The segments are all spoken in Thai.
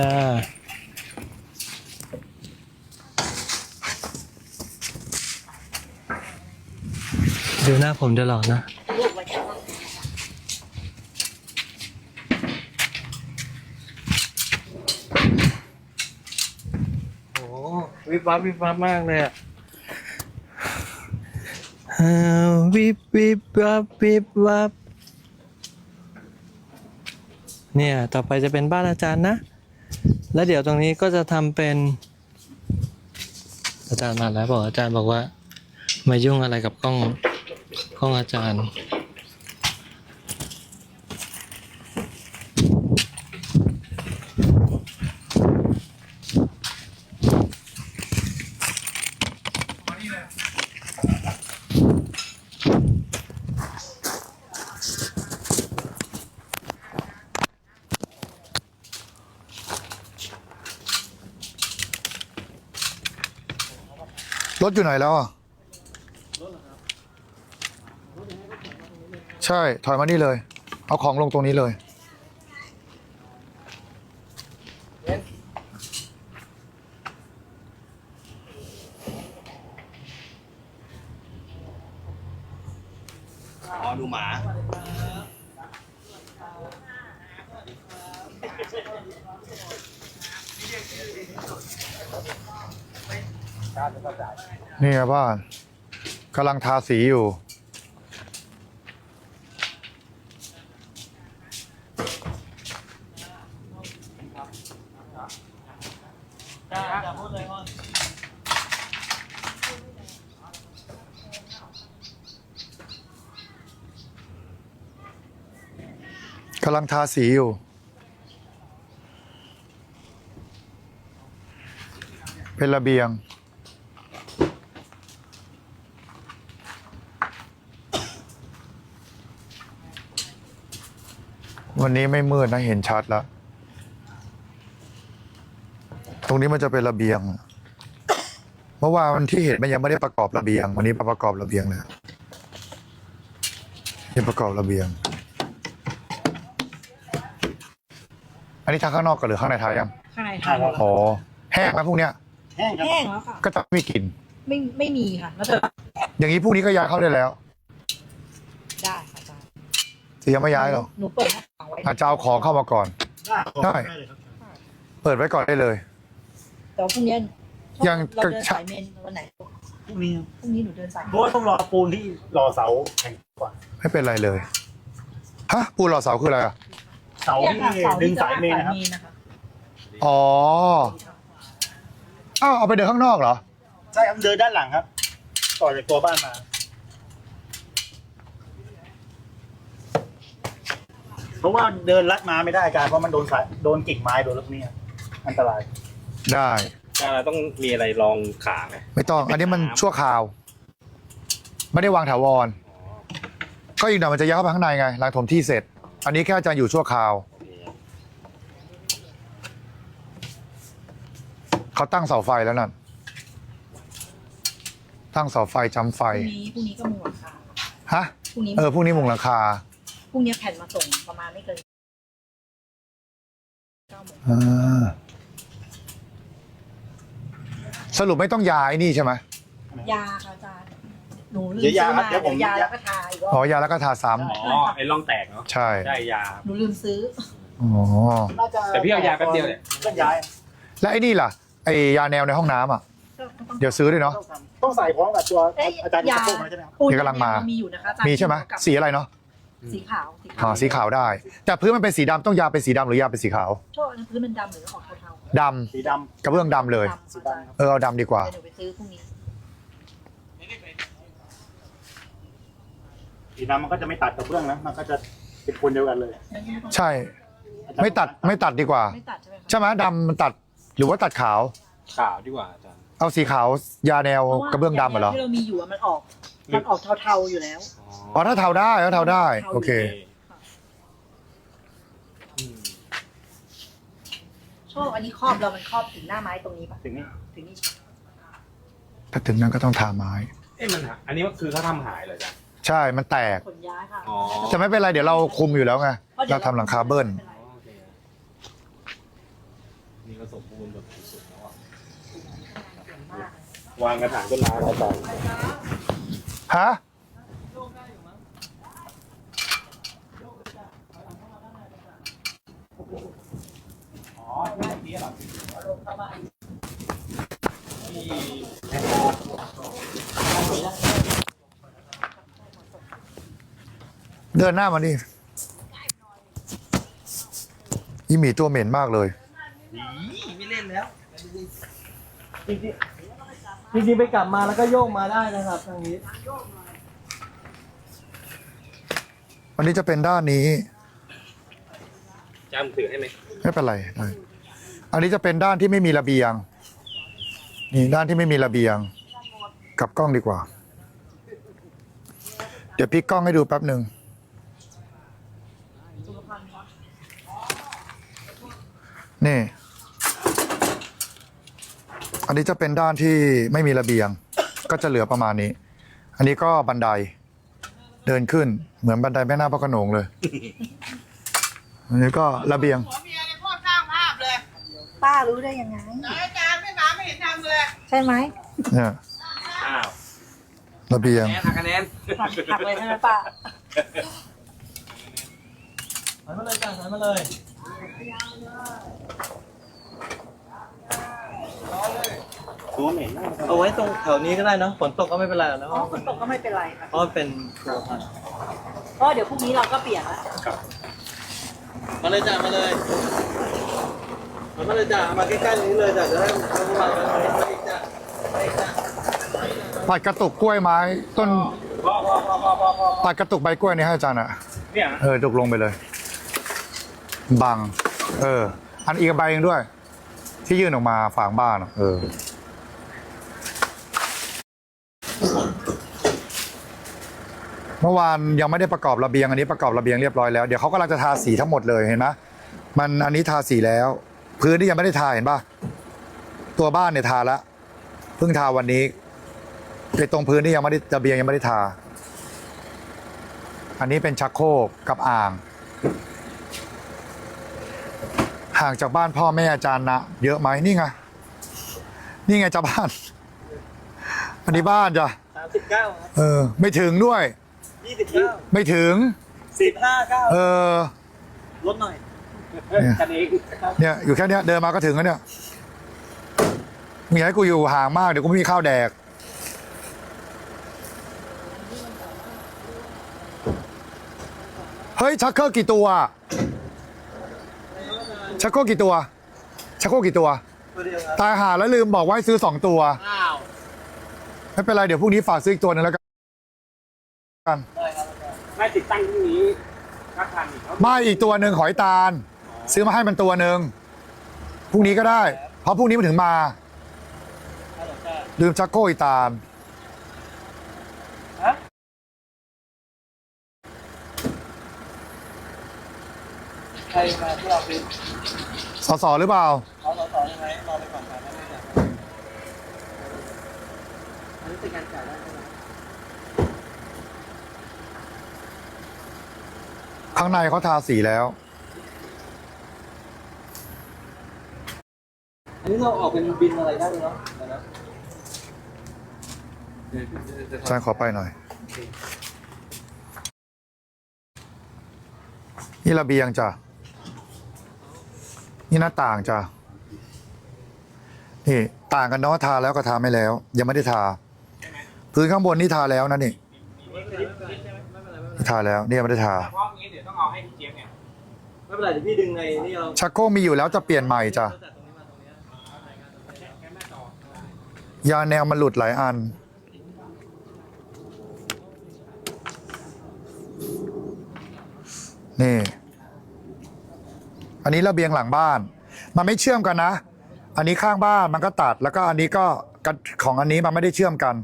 อ่าดูหน้าผมตลอดนะโอ้วิบวับวิบวับมากเลยอะอ่าวิบวิบวับวิบวับเนี่ย ต่อไปจะเป็นบ้านอาจารย์นะ แล้วเดี๋ยวตรงนี้ก็จะทำเป็น อาจารย์มาแล้วบอกอาจารย์บอกว่า มายุ่งอะไรกับกล้องกล้องอาจารย์ รถอยู่ไหนแล้วอะใช่ ถอยมานี่เลย เอาของลงตรงนี้เลย อ๋อดูหมา นี่ไงบ้านกำลังทาสีอยู่ กำลังทาสีอยู่ เป็นระเบียง วันนี้ไม่มืดนะเห็นชัดแล้ว ตรงนี้มันจะเป็นระเบียง เมื่อวานวันที่เห็นมันยังไม่ได้ประกอบระเบียง วันนี้มาประกอบระเบียงเลยนี่ประกอบระเบียง อันนี้ทางข้างนอกก่อนหรือข้างในทายังข้างในทานแล้วอ๋อแห้งนะพวกเนี้ย แห้งครับแห้งแล้วค่ะก็จะไม่มีกลิ่นไม่ไม่มีค่ะแล้วจะอย่างนี้พวกนี้ก็ย้ายเข้าได้แล้ว ได้ค่ะอาจารย์จะยังไม่ย้ายหรอกหนูเปิดหน้าต่าง ไว้อาจจะเอาของเข้ามาก่อนได้เลยครับเปิดไว้ก่อนได้เลย แต่ว่าพรุ่งนี้ยังเราเดินก็สายเมนวันไหนพรุ่งนี้พรุ่งนี้หนูเดินสายเพราะว่าต้องรอปูนที่รอเสาแข็งก่อนไม่เป็นไรเลยฮะปูนหล่อเสาคืออะไรอะเสาเนี่ยที่ค่ะเสาดึที่งจะสายเมนนะครับสายนะคะอ๋ออ้าวเอาไปเดินข้างนอกเหรอ ใช่ครับเดินด้านหลังครับ ต่อจากตัวบ้านมา เพราะว่าเดินลัดมาไม่ได้อาจารย์เพราะมันโดนสายโดนกิ่งไม้โดนรถนี้ครับอันตราย ได้เราต้องมีอะไรรองขาไหมไม่ต้อง อันนี้มันชั่วคราว ไม่ได้วางถาวรก็อีกหน่อยมันจะย้ายเข้าไปข้างในไงหลังถมที่เสร็จ อันนี้แค่อาจารย์อยู่ชั่วคราวเขาตั้งเสาไฟแล้วนั่น ตั้งเสาไฟจำไฟ พรุ่งนี้พรุ่งนี้ก็มุงหลังคาฮะ พรุ่งนี้เออพรุ่งนี้มุงหลังคา พรุ่งนี้แผ่นมาส่งประมาณไม่เกินเก้าโมงอ่าสรุปไม่ต้องยาไอ้นี่ใช่ไหมยาค่ะอาจารย์หนูลืมเดี๋ยวยาซื้อครับมาเดี๋ยวผม ยาแล้วก็ทาอีกรอ๋ออบยาแล้วก็ทาซ้อ๋อไอ้ร่องแตกเนาะำใช่ได้ยา หนูลืมซื้อ อ๋อน่าจะแต่พี่เอายาแป๊บเดียวเนี่ยก็ย้ายและไอ้นี่ล่ะไอ้ยาแนวในห้องน้ำอะก็ต้อง เดี๋ยวซื้อด้วยเนาะ ต้องทำต้องใส่พร้อมกับตัวเอ้ยอาจารย์ยาจะพูดมาใช่ไหมครับ ปูนเดี๋ยวกำลังมามีอยู่นะคะอาจารย์มีใช่ไหมกับสีอะไรเนาะ สีขาวสีอ๋อขาวสีขาวได้ แต่พื้นมันเป็นสีดำต้องยาเป็นสีดำหรือยาเป็นสีขาวโทษนะพื้นมันดำหรือออกเทาดสีดำกระเบื้องดำเลยๆดำสีค่ะดำครับเออเอาดำดีกว่าเดี๋ยวหนูไปซื้อพรุ่งนี้ำสีดำมันก็จะไม่ตัดกับเบื้องนะมันก็จะเป็นคนเดียวกันเลยใช่ ไม่ตัดไม่ตัดดีกว่า ไม่ตัดใช่ไหมคะใช่ไหมดำมันตัดหรือว่าตัดขาว ขาวดีกว่าอาจารย์เอาสีขาวยาแนวกระเบื้องดำเหรอ ที่เรามีอยู่อะมันออก มันออกเทาๆอยู่แล้ว อ๋อถ้าเทาได้ถ้าเทาได้ โอเคอืมชอบอันนี้ครอบเรามันครอบถึงหน้าไม้ตรงนี้ปะถึงนี้ถึงนี่ถ้าถึงนั้นก็ต้องทาไม้ เอ๊ะมันหาอันนี้คือเขาทำหายเหรออาจารย์ใช่มันแตกขนย้ายค่ะอ๋อแต่ไม่เป็นไรเดี๋ยวเราคุมอยู่แล้วไงเราทำหลังคาเบิ้ลไม่ป็นไรโอเคนี่ก็สมบูรณ์แบบสุดๆแล้วอะวางกระถางต้นไม้อาจารย์ฮะ เดินหน้ามานี่อีหมีตัวเหม็นมากเลยจริงๆไปกลับมาแล้วก็โยกมาได้นะครับทางนี้ วันนี้จะเป็นด้านนี้ จำถือให้ไหมไม่เป็นไรได้อันนี้จะเป็นด้านที่ไม่มีระเบียง นี่ด้านที่ไม่มีระเบียง กลับกล้องดีกว่า เดี๋ยวพลิกกล้องให้ดูแป๊บหนึ่งนี่ อันนี้จะเป็นด้านที่ไม่มีระเบียง ก็จะเหลือประมาณนี้ อันนี้ก็บันได เดินขึ้นเหมือนบันไดแม่นาคพระโขนงเลย อันนี้ก็ระเบียงป้ารู้ได้ยังไงอาจารย์ไม่มาไม่เห็นทำเลย ใช่ไหมเนี่ยอ้าวระเบียงแอนหักคะแนนหักหักเลยใช่ไหมป้าถอยมาเลยจ้ะถอยมาเลยตัวเหม็นมากเอาไว้ตรงแถวนี้ก็ได้เนอะฝนตกก็ไม่เป็นไรหรอกนะอ๋อฝนตกก็ไม่เป็นไรค่ะเพราะมันเป็นครัวพันธุ์เพราะเดี๋ยวพรุ่งนี้เราก็เปลี่ยนละ มาเลยจ้ะมาเลยถอยมาเลยจ้ะมาใกล้ๆตรงนี้เลยจ้ะจะได้เอาวางไว้ตรงนี้อีกจ้ะอีกจ้ะตัดกระตุกกล้วยไม้ ต้นพอพอพอพอพอพอตัดกระตุกใบกล้วยนี่ให้อาจารย์อะ เนี่ยเออตกลงไปเลย บัง เออ อันอีกใบหนึงด้วย ที่ยื่นออกมาฝางบ้านอะเออ เมื่อวานยังไม่ได้ประกอบระเบียงอันนี้ประกอบระเบียงเรียบร้อยแล้วเดี๋ยวเขากำลังจะทาสีทั้งหมดเลยเห็นไหมมันอันนี้ทาสีแล้ว พื้นที่ยังไม่ได้ทาเห็นป่ะตัวบ้านเนี่ยทาแล้วเพิ่งทาวันนี้ไอ้ตรงพื้นที่ยังไม่ได้ระเบียงยังไม่ได้ทา อันนี้เป็นชักโครกกับอ่าง ห่างจากบ้านพ่อแม่อาจารย์นะเยอะไหมนี่ไงนี่ไงเจ้าบ้าน อันนี้บ้านจ้ะสามสิบเก้าครับเออ ไม่ถึงด้วย ยี่สิบเก้าไม่ถึง สิบห้าเก้าเออ ลดหน่อยกันเองเนี่ยอยู่แค่เนี้ยเดินมาก็ถึงแล้วเนี่ยมีให้กูอยู่ห่างมากเดี๋ยวกูไม่มีข้าวแดก เฮ้ย ชักเคิลกี่ตัว ชักโครกกี่ตัว ชักโครกกี่ตัว ตัวเดียวครับตายหาแล้วลืมบอกว่าให้ซื้อสองตัว อ้าว ไม่เป็นไร เดี๋ยวพรุ่งนี้ฝากซื้ออีกตัวหนึงแล้วกัน ไไม่ติดตั้งที่นี้ถ้าทันอีกเขาไม่อีกตัวหนึ่งหอยตาล ซื้อมาให้มันตัวหนึ่งพรุ่งนี้ก็ได้ เพราะพรุ่งนี้มันถึงมาฮัลโหลจ้าลืมชักโครกอีกตาลใครมาที่ออฟฟิศสอสอหรือเปล่าเอาต่อต่อยังไงรอไปก่อนครับไม่ได้จ้ะอันนี้เป็นการจ่ายได้ใช่ไหม ข้างในเขาทาสีแล้ว อันนี้เราออกเป็นบินอะไรได้เลยเนาะเดี๋ยวนะอาจารย์ขอไปหน่อย นี่ระเบียงจ้ะ นี่หน้าต่างจ้ะ นี่ต่างกันเนาะทาแล้วก็ทาไม่แล้ว ยังไม่ได้ทา พื้นข้างบนนี่ทาแล้วนะนี่ ทาแล้วนี่ยังไม่ได้ทา เพราะ ไม่เป็นไรเดี๋ยวพี่ดึงในนี่เราชักโครกมีอยู่แล้วจะเปลี่ยนใหม่จ้ะจากตรงนี้มาตรงนี้ยยาแนวมันหลุดหลายอัน นี่ อันนี้ระเบียงหลังบ้าน มันไม่เชื่อมกันนะ อันนี้ข้างบ้านมันก็ตัด แล้วก็อันนี้ก็กันของอันนี้มันไม่ได้เชื่อมกัน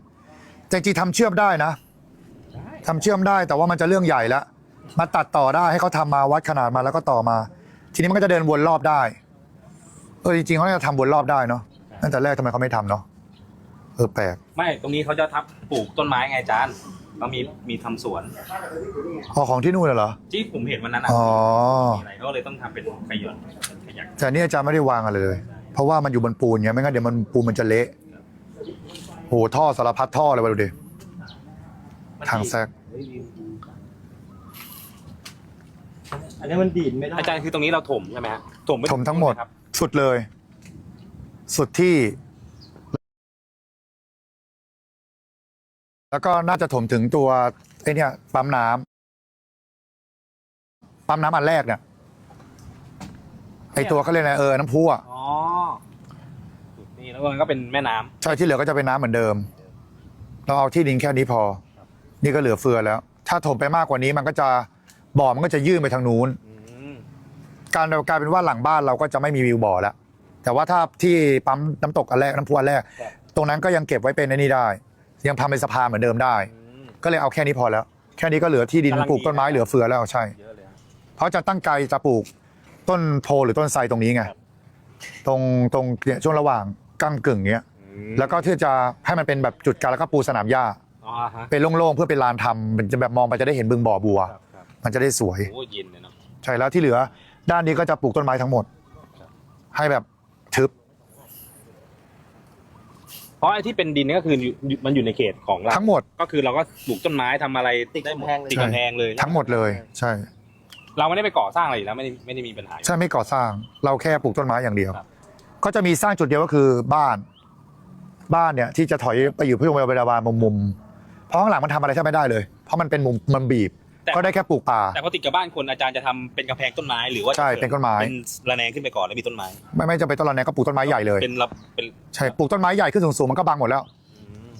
จริงๆทำเชื่อมได้นะทำเชื่อมได้แต่ว่ามันจะเรื่องใหญ่แล้ว มาตัดต่อได้ให้เขาทำมาวัดขนาดมาแล้วก็ต่อมา ทีนี้มันก็จะเดินวนรอบได้ เออจริงๆเขาจะทำวนรอบได้เนาะตั้งแต่แรกทำไมเขาไม่ทำเนาะเออแปลกไม่ตรงนี้เขาจะทับปลูกต้นไม้ไงอาจารย์เรามีมีทำสวน อ๋อของที่นู่นน่ะเหรอ ที่ผมเห็นวันนั้นอะอ๋อ มีอะไรเขาเลยต้องทำเป็นขยอนขยักแต่นี่อาจารย์ไม่ได้วางอะไรเลยใช่เพราะว่ามันอยู่บนปูนไงไม่งั้นเดี๋ยวมันปูนมันจะเละโอ้โหท่อสารพัดท่อเลยวะดูดิ ทางแซกอั นนี้มันดีดไม่ได้อาจารย์คือตรงนี้เราถมใช่ไหมฮะถมไปถมทั้งหมดครับสุดเลย สุดที่ แล้วก็น่าจะถมถึงตัวไอ้เนี่ยปั๊มน้ำปั๊มน้ำอันแรกเนี่ยไอตัวเขาเรียกอะไรเออน้ำพุอะอ๋อนี่แล้วมันก็เป็นแม่น้ำใช่ที่เหลือก็จะเป็นน้ำเหมือนเดิม เราเอาที่ดินแค่นี้พอ นี่ก็เหลือเฟือแล้ว ถ้าถมไปมากกว่านี้มันก็จะ บ่อมันก็จะยื่นไปทางนู้นอืมการกลายเป็นว่าหลังบ้านเราก็จะไม่มีวิวบ่อแล้ว แต่ว่าถ้าที่ปั๊มน้ำตกอันแรกน้ำพุอันแรกตรงนั้นก็ยังเก็บไว้เป็นในนี้ได้ ยังทำเป็นสะพานเหมือนเดิมได้อืมก็เลยเอาแค่นี้พอแล้ว แค่นี้ก็เหลือที่ดินกำลังปลูกต้นไม้ดีนะเหลือเฟือแล้วใช่ เยอะเลยฮะ เพราะจะตั้งใจจะปลูกต้นโพหรือต้นไทรตรงนี้ไง ครับ ตรงตรงเนี่ยช่วงระหว่างกั้งกึ่งเนี้ยอืมแล้วก็ที่จะให้มันเป็นแบบจุดการแล้วก็ปูสนามหญ้า อ๋อฮะ เป็นโล่งๆเพื่อเป็นลานทำมันจะแบบมองไปจะได้เห็นบึงบ่อบัว ครับครับ มันจะได้สวย โอ้เย็นเลยเนาะใช่แล้วที่เหลือ ด้านนี้ก็จะปลูกต้นไม้ทั้งหมด ให้แบบทึบเพราะไอ้ที่เป็นดินนี่ก็คืออยู่มันอยู่ในเขตของเราทั้งหมด ก็คือเราก็ปลูกต้นไม้ทำอะไรติดได้กำหมดแพงเลยติดกำแพงเลยทั้งหมดเลย ใช่ เราไม่ได้ไปก่อสร้างอะไรอยู่แล้วไม่ได้ไม่ได้มีปัญหาอยู่ ใช่ไม่ก่อสร้างเราแค่ปลูกต้นไม้อย่างเดียว ครับ ก็จะมีสร้างจุดเดียวก็คือบ้าน บ้านเนี่ยที่จะถอยไปอยู่ที่โรงพยาบาลมุมมุมๆเพราะข้างหลังมันทำอะไรแทบไม่ได้เลย เพราะมันเป็นมุมมันบีบ ก็ได้แค่ปลูกป่า แต่พอติดกับบ้านคนอาจารย์จะทำเป็นกำแพงต้นไม้หรือว่าใช่จะสริเป็นต้นไม้ เป็นระแนงขึ้นไปก่อนแล้วมีต้นไม้ไม่ไม่จะเป็นต้นอะไรก็ปลูกต้นไม้ใหญ่เลยเป็นระเป็นใช่ปลูกต้นไม้ใหญ่ขึ้นสูงๆมันก็บังหมดแล้วอืม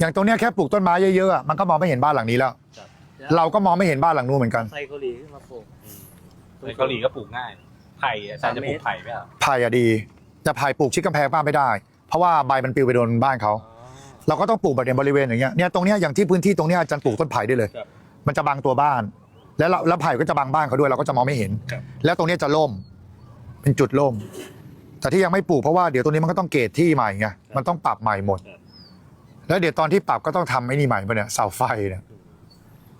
อย่างตรงเนี้ยแค่ปลูกต้นไม้เยอะๆอะมันก็มองไม่เห็นบ้านหลังนี้แล้ว เราก็มองไม่เห็นบ้านหลังนู้นเหมือนกันไซโคลีขึ้นมาปลูก ในเกาหลีก็ปลูกง่ายไผ่อาจารย์จะปลูกไผ่ไหมครับไผ่อะดีจะไผ่ปลูกชิดกำแพงบ้านไม่ได้ เพราะว่าใบมันปลิวไปโดนบ้านเขา เราก็ต้องปลูกแบบในบริเวณอย่างเงี้ยเนี่ยตรงเนี้ยอย่างที่พื้นที่ตรงเนี้ยอาจารย์ปลูกต้นไผ่ได้เลย ครับ มันจะบังตัวบ้าน แล้วเราแล้วไผ่ก็จะบังบ้านเขาด้วยเราก็จะมองไม่เห็น ครับ แล้วตรงเนี้ยจะล่ม เป็นจุดล่ม แต่ที่ยังไม่ปลูกเพราะว่าเดี๋ยวตรงนี้มันก็ต้องเกตที่ใหม่ไงมันต้องปรับใหม่หมด แล้วเดี๋ยวตอนที่ปรับก็ต้องทำไอ้นี่ใหม่ปะเนี่ยเสาไฟเนี่ย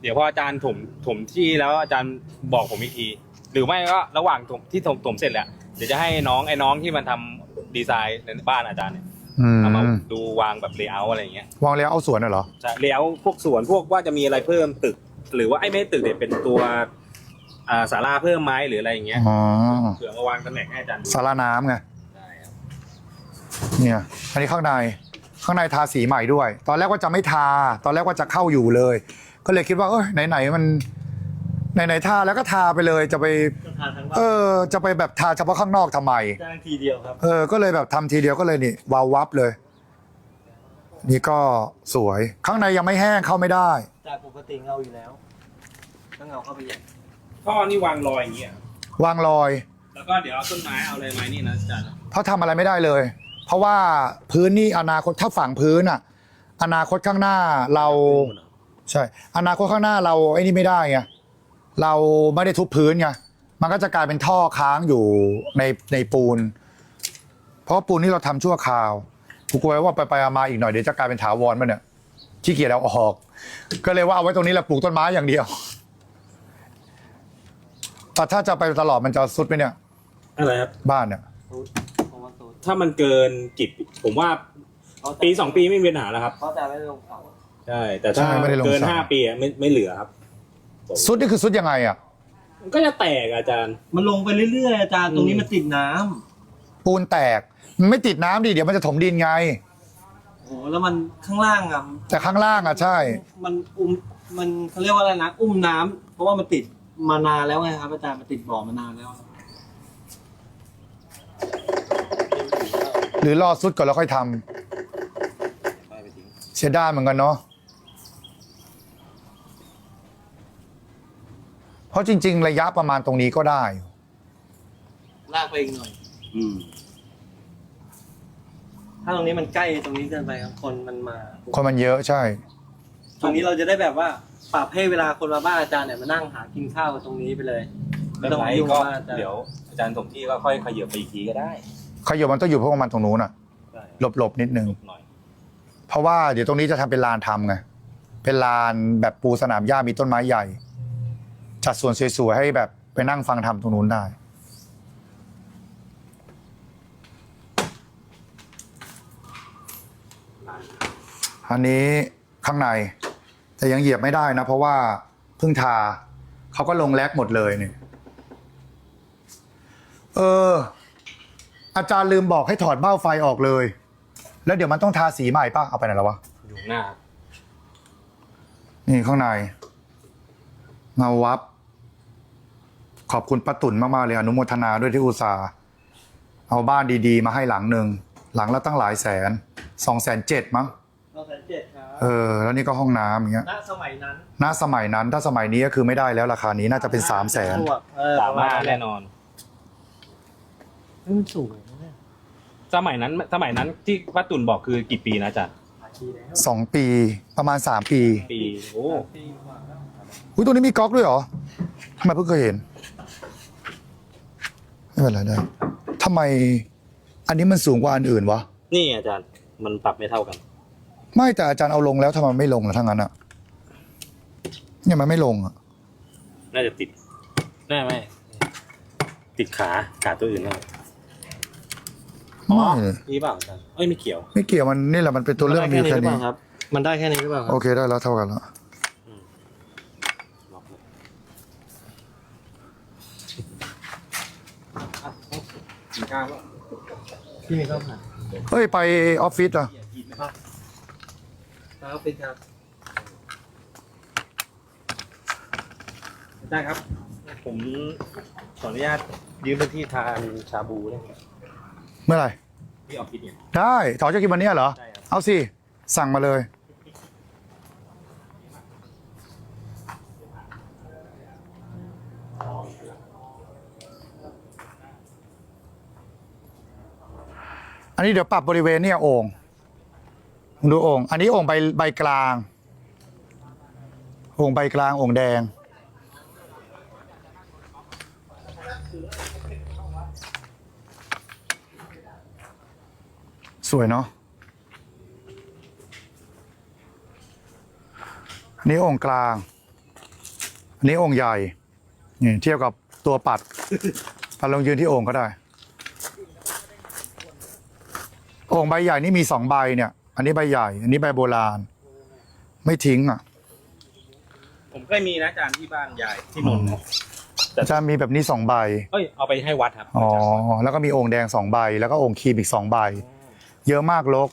เดี๋ยวพออาจารย์ถมถมที่แล้วอาจารย์บอกผมอีกที หรือไม่ก็ระหว่างถมที่ถมถมเสร็จแล้วเดี๋ยวจะให้น้องไอ้น้องที่มันทำดีไซน์ในบ้านอาจารย์เนี่ยอืมเอามาดูวางแบบเลเยอร์อะไรอย่างเงี้ยวางแล้วเอาสวนน่ะเหรอใช่เลเยอร์พวกสวนพวกว่าจะมีอะไรเพิ่มตึก หรือว่าไอ้ไม่ตึกเนี่ยเป็นตัวอ่าศาลาเพิ่มไหมหรืออะไรอย่างเงี้ยอ๋อเผื่อมาวางตำแหน่งให้อาจารย์ดูสาราน้ำไง ได้ครับเนี่ย อันนี้ข้างใน ข้างในทาสีใหม่ด้วย ตอนแรกว่าจะไม่ทา ตอนแรกว่าจะเข้าอยู่เลย ก็เลยคิดว่า เอ้ยไหนๆมัน ไหนๆทาแล้วก็ทาไปเลย จะไปต้นทานทั้งบ้าเอนอ จะไปแบบทาเฉพาะข้างนอกทำไม จ้างทีเดียวครับ เออ ก็เลยแบบทำทีเดียวก็เลยนี่วาววับเลย นี่ก็สวยข้างในยังไม่แห้งเข้าไม่ได้ จากปกติเงาอยู่แล้วก็เงาเข้าไปอย่างท่อนี่วางรอยอย่างเงี้ยวางรอย แล้วก็เดี๋ยวเอาต้นไม้เอาอะไรมานี่นะอาจารย์เพราะทำอะไรไม่ได้เลย เพราะว่าพื้นนี่อนาคตถ้าฝังพื้นอะ อนาคตข้างหน้าเราใช่ อนาคตข้างหน้าเราไอ้นี่ไม่ได้ไงเราไม่ได้ทุบพื้นไงมันก็จะกลายเป็นท่อค้างอยู่ในในปูน เพราะว่าปูนที่เราทำชั่วคราว กูกลัวว่าไปไปๆมาๆอีกหน่อยเดี๋ยวจะกลายเป็นถาวรมันเนี่ยขี้เกียจเอาออก ก็เลยว่าเอาไว้ตรงนี้แหละปลูกต้นไม้อย่างเดียวแต่ถ้าจะไปตลอดมันจะสุดไหมเนี่ยอะไรครับ บ้านเนี่ย ผมว่าสูตรถ้ามันเกินกี่ปีผมว่าปีสองปีไม่มีปัญหาแล้วครับเพราะอาจารย์ไม่ได้ลงเสาใช่ แต่ถ้าใช่ไม่ได้ลงเกินเสา ห้าปีอะไม่ไม่เหลือครับ สุดนี่คือสุดยังไงอะ มันก็จะแตกอะอาจารย์ มันลงไปเรื่อยๆอาจารย์ตรงนี้มันติดน้ำปูนแตกมัน ไม่ติดน้ำดิเดี๋ยวมันจะถมดินไง โอ้โหแล้วมันข้างล่างอะแต่ข้างล่างอะใช่ มันอุ้มมันเขาเรียกว่าอะไรนะอุ้มน้ำเพราะว่ามันติดมานานแล้วไงครับอาจารย์มันติดบ่อมานานแล้วหรือรอสุดก่อนแล้วค่อยทำเสียดายเหมือนกันเนาะเพราะจริง ๆ ระยะประมาณตรงนี้ก็ได้ ลากไปอีกหน่อย ถ้าตรงนี้มันใกล้ตรงนี้เกินไปครับคนมันมาคนมันเยอะใช่ ตรงนี้เราจะได้แบบว่าปรับให้เวลาคนมาบ้านอาจารย์เนี่ยมานั่งหากินข้าวตรงนี้ไปเลยไม่ต้องไม่มายุ่งก็กับบ้านอาจารย์เดี๋ยวอาจารย์สมที่ก็ค่อยขยับไปอีกทีก็ได้ขยบมันต้องอยู่เพราะว่ามันตรงนู้นอะได้หลบๆนิดนึง หน่อย เพราะว่าเดี๋ยวตรงนี้จะทำเป็นลานทำไง เป็นลานแบบปูสนามหญ้ามีต้นไม้ใหญ่ จัดส่วนสวยๆให้แบบไปนั่งฟังทำตรงนู้นได้ อันนี้ข้างใน แต่ยังเหยียบไม่ได้นะ เพราะว่าเพิ่งทาเขาก็ลงแลกหมดเลยเนี่ยเออ อาจารย์ลืมบอกให้ถอดเบ้าไฟออกเลย แล้วเดี๋ยวมันต้องทาสีใหม่ป่ะเอาไปไหนแล้ววะอยู่หน้า นี่ข้างในเงาวับ ขอบคุณป้าตุ่นมากๆเลยอนุโมทนาด้วยที่อุตส่าห์เอาบ้านดีๆ มาให้หลังหนึ่งหลังละตั้งหลายแสนสองแสนเจ็ดมั้งเราแสน เจ็ดครับเออแล้วนี่ก็ห้องน้ำอย่างเงี้ยณสมัยนั้นณสมัยนั้นถ้าสมัยนี้ก็คือไม่ได้แล้วราคานี้น่าจะเป็นสามแสนสวกเออสามารถแน่นอนมันสูงนะเนี่ยสมัยนั้นสมัยนั้นที่ป้าตุ่นบอกคือกี่ปีนะอาจารย์สองปีประมาณสามปีปีโอ้อุ้ยตัวนี้มีก๊อกด้วยเหรอทำไมเพิ่งเคยเห็นไม่เป็นไรได้ทำไม อันนี้มันสูงกว่าอันอื่นวะนี่อาจารย์มันปรับไม่เท่ากัน ไม่แต่อาจารย์เอาลงแล้วทำไมไม่ลงล่ะทั้างนั้นอะเนี่ยมันไม่ลงอะน่าจะติดแน่ไหมติดขาขาตัวอื่นนะไม่นี่เปล่าอาจารย์เอ้ยไม่เกี่ยวไม่เกี่ยวมันนี่แหละมันเป็นตัวเรื่องมีแค่นี้มันได้แค่นี้หรือเปล่าคโอรับเคได้แล้วเท่ากันแล้วล็อกเลยพี่มีข้าวผัดเฮ้ยไปออฟฟิศอะ ครับเป็นครับได้ครับ ผมขออนุญาตยืมพื้นที่ทานชาบูได้ไหมเมื่อไหร่ ที่ออฟฟิศเนี่ย ได้ต่อจะกินวันเนี้ยเหรอ ได้ครับ เอาสิ สั่งมาเลย อันนี้เดี๋ยวปรับบริเวณเนี่ยโอ่งมึง ดูโอ่งอันนี้โอ่งใบใบกลางโอ่งใบกลางโอ่งแดง สวยเนาะอันนี้องค์กลาง อันนี้องค์ใหญ่นี่เทียบกับตัวปัดปัดลองยืนที่องค์ก็ได้องค์ใบใหญ่นี่มีสองใบเนี่ย อันนี้ใบใหญ่ อันนี้ใบโบราณ ไม่ทิ้งอะผมเคยมีนะอาจารย์ที่บ้านยายที่นนท์นะจะมีแบบนี้สองใบ เอ้ยเอาไปให้วัดครับอ๋อ แล้วก็มีองค์แดงสองใบ แล้วก็องค์ครีมอีกสองใบ เยอะมากลก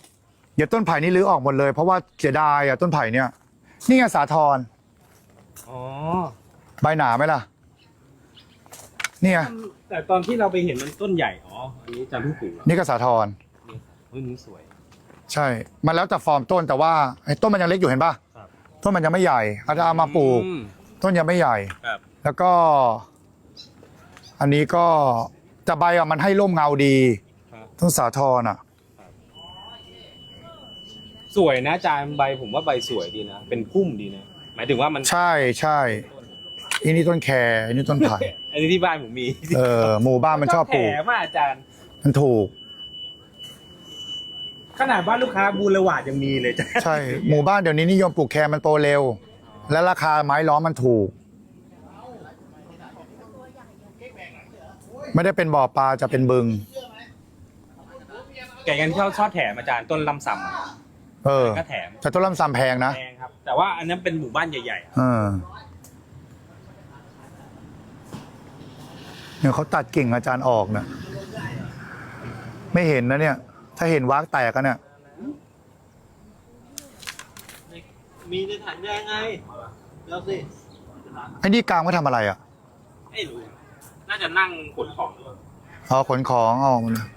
เดี๋ยวต้นไผ่นี่รื้อออกหมดเลย เพราะว่าเสียดายอะต้นไผ่เนี่ย นี่ไงสาทรอ๋อใบหนาไหมล่ะ เนี่ย แต่ตอนที่เราไปเห็นมันต้นใหญ่อ๋ออันนี้อาจารย์เพิ่งปลูกเหรอนี่ก็สาทรเฮ้ยนี่สวย ใช่ มันแล้วแต่ฟอร์มต้นแต่ว่าไอ้ต้นมันยังเล็กอยู่เห็นป่ะครับ ต้นมันยังไม่ใหญ่อาจจะเอามาปลูก อืม ต้นยังไม่ใหญ่ ครับ แล้วก็ อันนี้ก็จะใบอะมันให้ร่มเงาดี ครับ ต้นสาทรอะ สวยนะอาจารย์ใบผมว่าใบสวยดีนะ เป็นพุ่มดีนะ หมายถึงว่ามันใช่ใช่อันนี้ต้นแครอันนี้ต้นไผ่ อันนี้ที่บ้านผมมีเออหมู่บ้านมันชอบปลูก แถมอะอาจารย์มันถูก ขนาดบ้านลูกค้าบูรวาดยังมีเลยจ้ะใช่หมู่บ้านเดี๋ยวนี้นิยมปลูกแครมันโตเร็ว และราคาไม้ล้อมมันถูก ไม่ได้เป็นบ่อปลาจะเป็นบึง แกกันที่เขาชอบแถมอาจารย์ต้นลำซเออำก็แถมแต่ต้นลำซำแพงนะแพงครับ แต่ว่าอันนั้นเป็นหมู่บ้านใหญ่ๆอะเออเนี่ยเขาตัดกิ่งอาจารย์ออกนะไม่เห็นนะเนี่ย ถ้าเห็นวากแตกกันเนี่ย มีในถังแดงไงเดี๋ยวสิ ไอ้นี่กลางไว้ทำอะไรอะ ไม่รู้ น่าจะนั่งขนของอ๋อขนของเอามาเลย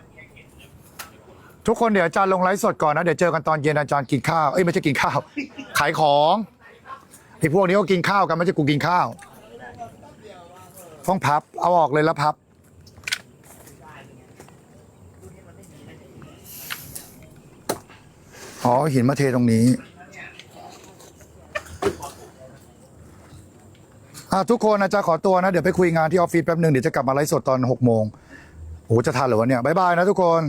ทุกคนเดี๋ยวอาจารย์ลงไลฟ์สดก่อนนะ เดี๋ยวเจอกันตอนเย็นอาจารย์กินข้าว เอ้ยไม่ใช่กินข้าว ขายของไอ้พวกนี้ก็กินข้าวกันไม่ใช่กูกินข้าว ต้องพับ เอาออกเลยแล้วพับ อ๋อหินมาเทตรงนี้อะทุกคนอาจารย์ขอตัวนะ เดี๋ยวไปคุยงานที่ออฟฟิศแป๊บหนึ่งเดี๋ยวจะกลับมาไลฟ์สดตอนหกโมงโอ้จะทันเหรอวะเนี่ยบายบายนะทุกคน